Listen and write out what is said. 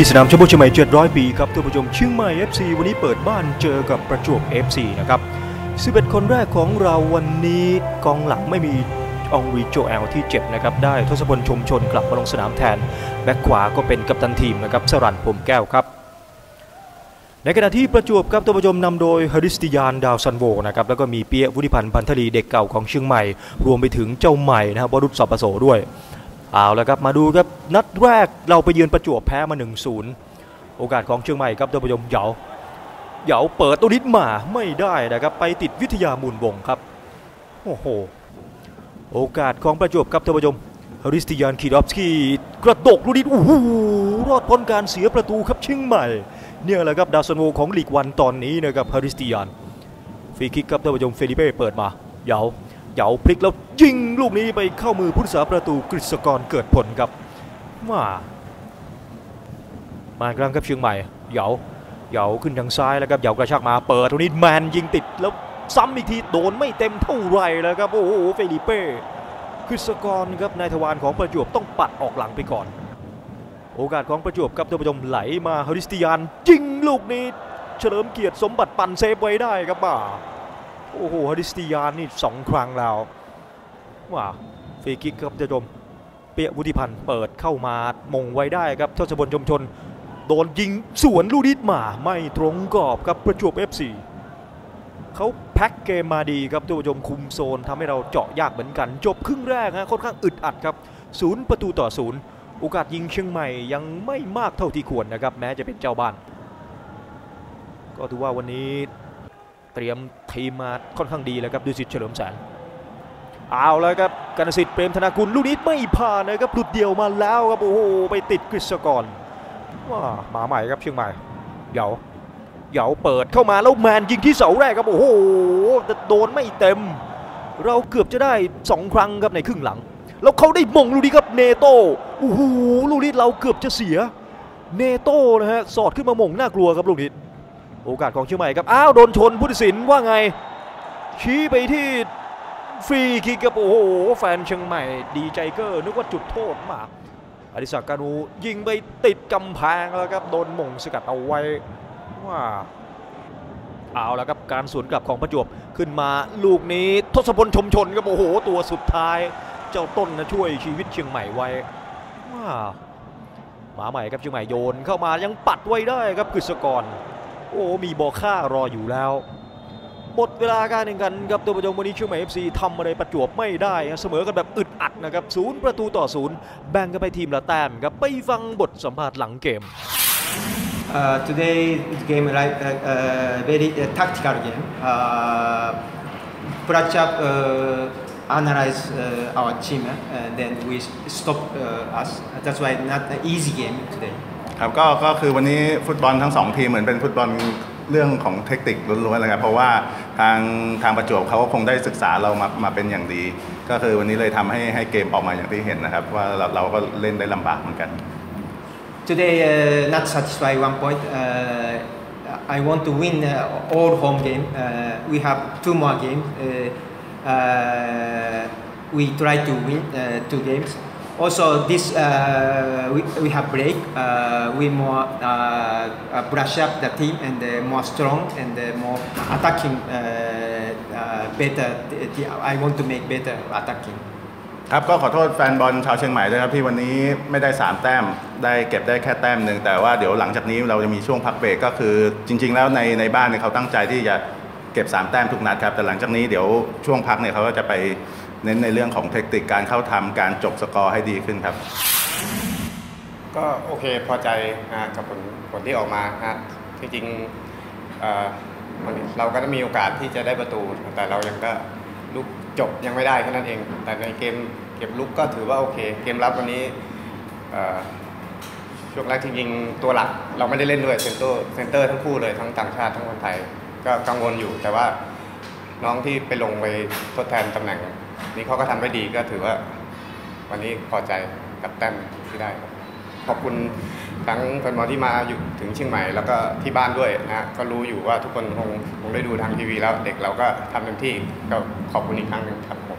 ที่สนามชมบุรีเชียงใหม่700 ปีครับท่านผู้ชมเชียงใหม่ FC วันนี้เปิดบ้านเจอกับประจวบ FC นะครับ11 คนแรกของเราวันนี้กองหลังไม่มีองรีโจแอลที่เจ็บนะครับได้ทศพลชมชนกลับมาลงสนามแทน แบ็คขวาก็เป็นกัปตันทีมนะครับสรันพรมแก้วครับ ในขณะที่ประจวบครับท่านผู้ชมนำโดยฮริสติยานดาวซันโวนะครับแล้วก็มีเปียวุฒิพันธ์พันธลีเด็กเก่าของเชียงใหม่ รวมไปถึงเจ้าใหม่นะครับวรุษสอบประโสด้วย เอาละครับมาดูครับนัดแรกเราไปเยือนประจวบแพ้มา 1-0 โอกาสของเชียงใหม่ครับท่านผู้ชมเหยาเหยาเปิดตัวนิดมาไม่ได้นะครับไปติดวิทยามูลวงครับโอ้โหโอกาสของประจวบครับท่านผู้ชมฮริสติยานคีดอฟสกี้กระดกลูกนิดโอ้โหรอดพ้นการเสียประตูครับเชียงใหม่ เนี่ยแหละครับดาวซันโวของลีกวันตอนนี้นะครับฮาริสติยานฟรีคิกครับท่านผู้ชมเฟลิเป้เปิดมาเหยา เหยาพลิกแล้วยิงลูกนี้ไปเข้ามือผู้รักษาประตูกฤษกรเกิดผลครับมามากครั้งครับเชียงใหม่เหยาเหยาขึ้นทางซ้ายแล้วครับเหยากระชากมาเปิดตรงนี้แมนยิงติดแล้วซ้ำอีกทีโดนไม่เต็มเท่าไรแล้วครับโอ้โหเฟลิเป้กฤษกรครับนายทวารของประจวบต้องปัดออกหลังไปก่อน โอกาสของประจวบครับท่านผู้ชมไหลมาฮาริสติยานยิงลูกนี้เฉลิมเกียรติสมบัติปั่นเซฟไว้ได้ครับบ่า โอ้โหฮาริสติยานนี่สองครั้งแล้วว่าฟรีคิกครับท่านผู้ชมเปียวุฒิพันธ์เปิดเข้ามามงไว้ได้ครับทศพลชมชน โดนยิงสวนลูกนิดมาไม่ตรงกรอบครับประจวบ FC เขาแพ็คเกมมาดีครับท่านผู้ชมคุมโซนทำให้เราเจาะยากเหมือนกัน จบครึ่งแรกฮะค่อนข้างอึดอัดครับศูนย์ประตูต่อศูนย์โอกาสยิงเชียงใหม่ยังไม่มากเท่าที่ควรนะครับ แม้จะเป็นเจ้าบ้าน ก็ถือว่าวันนี้ เตรียมทีมมาค่อนข้างดีแล้วครับดูสิทธิ์เฉลิมแสนเอาแล้วครับกนสิทธิ์เปรมธนากุลลูกนี้ไม่ผ่านนะครับหลุดเดียวมาแล้วครับโอ้โหไปติดกฤษกรว้ามาใหม่ครับเชียงใหม่เหยาเหยาเปิดเข้ามาแล้วแมนยิงที่เสาแรกครับโอ้โหแต่โดนไม่เต็ม เราเกือบจะได้สองครั้งครับในครึ่งหลัง แล้วเขาได้มงลูกนี้ครับเนโต้โอ้โหลูกนี้เราเกือบจะเสีย เนโต้นะฮะสอดขึ้นมามงน่ากลัวครับลูกนี้ โอกาสของเชียงใหม่ครับ อ้าว โดนชนผู้ตัดสินว่าไง ชี้ไปที่ฟรีคิกครับโอ้โห แฟนเชียงใหม่ดีใจเกอร์นึกว่าจุดโทษมาอดิศักดิ์การูยิงไปติดกำแพงแล้วครับ โดนมงสกัดเอาไว้ว่าเอาแล้วครับการสวนกลับของประจวบขึ้นมาลูกนี้ทศพลชมชนครับโอ้โห ตัวสุดท้าย เจ้าต้นนะช่วยชีวิตเชียงใหม่ไว้ว้าหมาใหม่ครับเชียงใหม่โยนเข้ามายังปัดไว้ได้ครับกฤษกร โอ้มีบอค่ารออยู่แล้วหมดเวลาการแข่งขันครับตัวประจงวันนี้เชียงใหม่ FC ทำอะไรประจวบไม่ได้เสมอกันแบบอึดอัดนะครับศูนย์ประตูต่อศูนย์แบ่งกันไปทีมละแต้มครับไปฟังบทสัมภาษณ์หลังเกม Uh, today game like uh, uh, very uh, tactical game. Uh, brush up, uh, analyze uh, our team, uh, and then we stop uh, us. That's why not an easy game today. ครับก็ก็คือวันนี้ฟุตบอลทั้งสองทีมเหมือนเป็นฟุตบอลเรื่องของเทคนิคล้วนๆเลยครับเพราะว่าทางทางประจวบเขาก็คงได้ศึกษาเรามามาเป็นอย่างดี ก็คือวันนี้เลยทำให้ให้เกมออกมาอย่างที่เห็นนะครับ ว่าเราเราก็เล่นได้ลำบากเหมือนกัน Today, uh, not satisfied one point. Uh, I want to win uh, all home game. Uh, we have two more games. Uh, uh, we try to win uh, two games. Also, this uh, we, we have break. Uh, we more uh, brush up the team and uh, more strong and uh, more attacking. Uh, uh, better. I want to make better attacking. ครับก็ขอโทษแฟนบอลชาวเชียงใหม่ด้วยครับที่วันนี้ไม่ได้ 3 แต้มได้เก็บได้แค่แต้มหนึ่งแต่ว่าเดี๋ยวหลังจากนี้เราจะมีช่วงพักเบรกก็คือจริง ๆ แล้วในในบ้านเนี่ยเขาตั้งใจที่จะเก็บ 3 แต้มทุกนัดครับแต่หลังจากนี้เดี๋ยวช่วงพักเนี่ยเขาก็จะไป เน้นในเรื่องของเทคนิคการเข้าทำการจบสกอร์ให้ดีขึ้นครับ ก็โอเคพอใจนะกับผลผลที่ออกมานะที่จริงเออเราก็จะมีโอกาสที่จะได้ประตู แต่เรายังก็ลุกจบยังไม่ได้แค่นั้นเอง แต่ในเกมเก็บลุกก็ถือว่าโอเค เกมรับวันนี้ช่วงแรกที่ยิงตัวหลักเราไม่ได้เล่นด้วยเซนเตอร์เซนเตอร์ทั้งคู่เลยทั้งต่างชาติทั้งคนไทย ก็กังวลอยู่แต่ว่าน้องที่ไปลงไปทดแทนตำแหน่ง นี้เขาก็ทำได้ดีก็ถือว่า วันนี้พอใจกับแต้มที่ได้ขอบคุณทั้งแฟนบอลที่มาอยู่ถึงเชียงใหม่แล้วก็ที่บ้านด้วยนะก็รู้อยู่ว่าทุกคนคงคงได้ดูทางทีวีแล้วเด็กเราก็ทำเต็มที่ก็ขอบคุณอีกครั้งหนึ่งครับผม